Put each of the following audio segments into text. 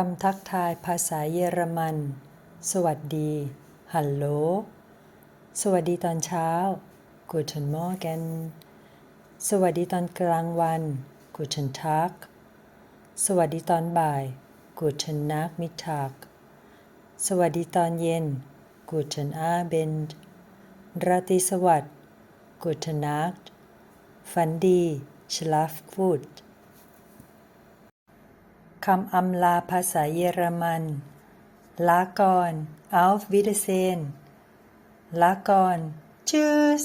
คำทักทายภาษาเยอรมัน สวัสดี ฮัลโหล สวัสดีตอนเช้า Guten Morgen สวัสดีตอนกลางวัน Guten Tag สวัสดีตอนบ่าย Guten Nachmittag สวัสดีตอนเย็น Guten Abend ราตรีสวัสดิ์ Guten Nacht ฝันดี Schlaf gut คำอำลาภาษาเยอรมันลากอน auf Wiedersehen ลากอน tschüss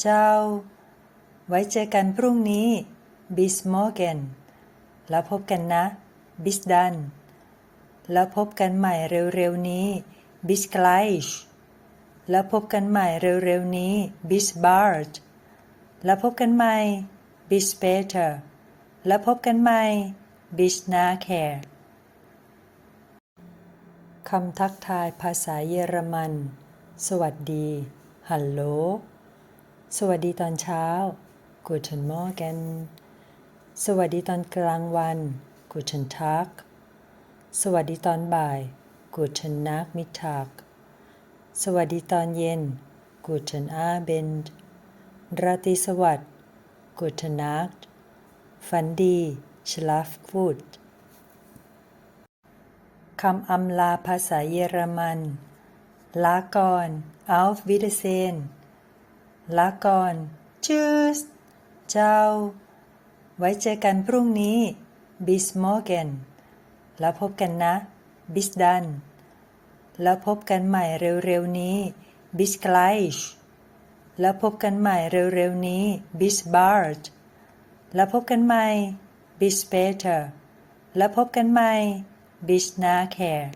เจ้า ไว้เจอกันพรุ่งนี้ bis morgen แล้วพบกันนะ bis dann แล้วพบกันใหม่เร็วๆนี้ bis gleich แล้วพบกันใหม่เร็วๆนี้ bis bald แล้วพบกันใหม่ bis später แล้วพบกันใหม่ bis nachher คำทักทายภาษาเยอรมัน สวัสดี ฮัลโหล สวัสดีตอนเช้า Guten Morgen สวัสดีตอนกลางวัน Guten Tag สวัสดีตอนบ่าย Guten Nachmittag สวัสดีตอนเย็น Guten Abend ราตรีสวัสดิ์ Gute Nacht ฝันดี Schlaf gut คำอำลาภาษาเยอรมัน ลากอน auf Wiedersehen ลากอน tschüss เจ้า ไว้เจอกันพรุ่งนี้ bis morgen แล้วพบกันนะ bis dann แล้วพบกันใหม่เร็วๆนี้ bis gleich แล้วพบกันใหม่เร็วๆนี้ bis bald แล้วพบกันใหม่ Be Better แล้วพบกันใหม่ Bishna Care